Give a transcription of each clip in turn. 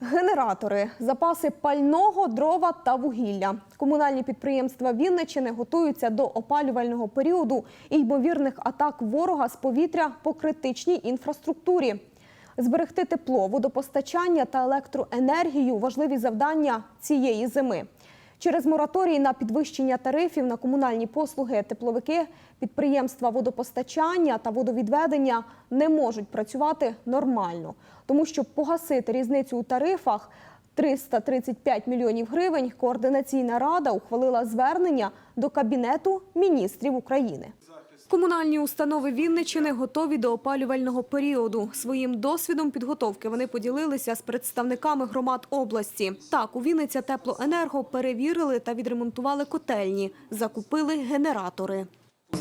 Генератори, запаси пального, дрова та вугілля. Комунальні підприємства Вінничини готуються до опалювального періоду і ймовірних атак ворога з повітря по критичній інфраструктурі. Зберегти тепло, водопостачання та електроенергію важливі завдання цієї зими. Через мораторій на підвищення тарифів на комунальні послуги тепловики, підприємства водопостачання та водовідведення не можуть працювати нормально, тому що погасити різницю у тарифах 335 мільйонів гривень. Координаційна рада ухвалила звернення до Кабінету міністрів України. Комунальні установи Вінничини готові до опалювального періоду. Своїм досвідом підготовки вони поділилися з представниками громад області. Так, у Вінниця теплоенерго перевірили та відремонтували котельні, закупили генератори.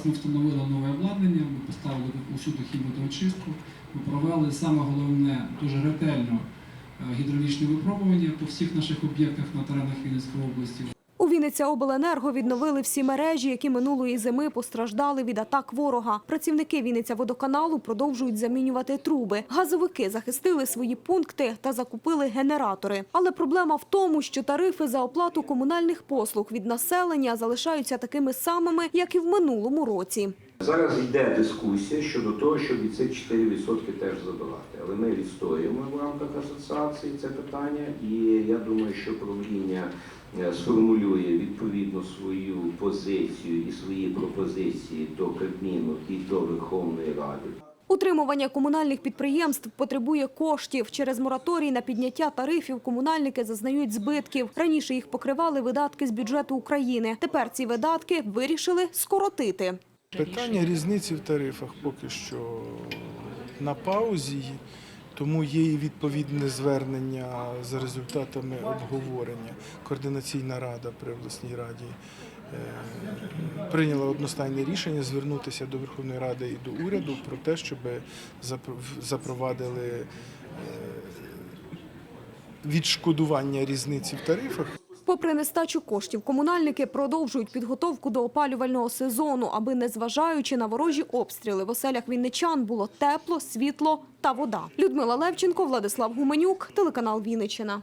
Ми встановили нове обладнання, ми поставили усюди хімодоочистку, ми провели саме головне дуже ретельно е, випробування по всіх наших об'єктах на теренах Вінницької області. У Вінниця обленерго відновили всі мережі, які минулої зими постраждали від атак ворога. Працівники Вінниця водоканалу продовжують замінювати труби. Газовики захистили свої пункти та закупили генератори. Але проблема в тому, що тарифи за оплату комунальних послуг від населення залишаються такими самими, як і в минулому році. Зараз йде дискусія щодо того, щоб і цих 4% теж забирати. Але ми відстоюємо в рамках асоціації це питання, і я думаю, що правління е, сформулює відповідно свою позицію і свої пропозиції до Кабміну і до Верховної Ради. Утримування комунальних підприємств потребує коштів. Через мораторій на підняття тарифів комунальники зазнають збитків. Раніше їх покривали видатки з бюджету України. Тепер ці видатки вирішили скоротити. Питання різниці в тарифах поки що на паузі, тому є і відповідне звернення за результатами обговорення. Координаційна рада при обласній раді е, прийняла одностайне рішення звернутися до Верховної Ради і до уряду про те, щоб запровадили е, відшкодування різниці в тарифах. Попри нестачу коштів, комунальники продовжують підготовку до опалювального сезону, аби, незважаючи на ворожі обстріли, в оселях вінничан було тепло, світло та вода. Людмила Левченко, Владислав Гуменюк, телеканал Вінниччина.